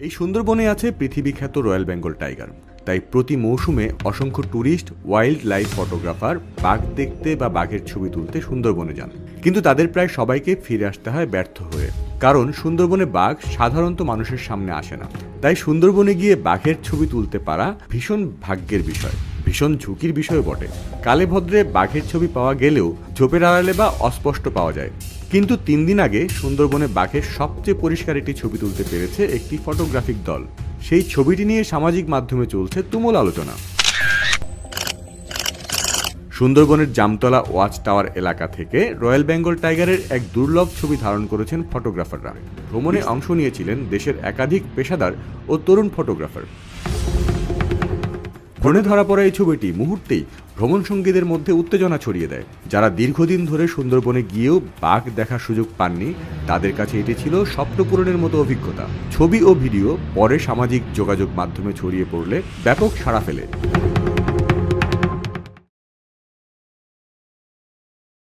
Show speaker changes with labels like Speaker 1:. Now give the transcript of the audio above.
Speaker 1: এই সুন্দরবনে আছে পৃথিবী খ্যাত রয়্যাল বেঙ্গল টাইগার। তাই প্রতি মৌসুমে অসংখ্য ট্যুরিস্ট ওয়াইল্ড লাইফ ফটোগ্রাফার, বাঘ দেখতে বা বাঘের ছবি তুলতে সুন্দরবনে যান। কিন্তু তাদের প্রায় সবাইকে ফিরে আসতে হয় ব্যর্থ হয়ে। কারণ সুন্দরবনে বাঘ সাধারণত মানুষের সামনে আসে না। তাই সুন্দরবনে গিয়ে বাঘের ছবি তুলতে পারা ভীষণ ভাগ্যের বিষয়, ভীষণ ঝুঁকির বিষয় বটে। কালে ভদ্রে বাঘের ছবি পাওয়া গেলেও ঝোপের আড়ালে বা অস্পষ্ট পাওয়া যায়। কিন্তু তিন দিন আগে সুন্দরবনে বাঘের সবচেয়ে পরিষ্কার একটি ছবি তুলতে পেরেছে একটি ফটোগ্রাফিক দল। সেই ছবিটি নিয়ে সামাজিক মাধ্যমে চলছে তুমুল আলোচনা। সুন্দরবনের জামতলা ওয়াচ টাওয়ার এলাকা থেকে রয়্যাল বেঙ্গল টাইগারের এক দুর্লভ ছবি ধারণ করেছেন ফটোগ্রাফাররা। ভ্রমণে অংশ নিয়েছিলেন দেশের একাধিক পেশাদার ও তরুণ ফটোগ্রাফার। ফোনে ধরা পড়া এই ছবিটি মুহূর্তেই ভ্রমণ সঙ্গীদের মধ্যে উত্তেজনা ছড়িয়ে দেয়। যারা দীর্ঘদিন ধরে সুন্দরবনে গিয়েও বাঘ দেখার সুযোগ পাননি, তাদের কাছে এটি ছিল স্বপ্নপূরণের মতো অভিজ্ঞতা। ছবি ও ভিডিও পরে সামাজিক যোগাযোগ মাধ্যমে ছড়িয়ে পড়লে ব্যাপক সাড়া ফেলে।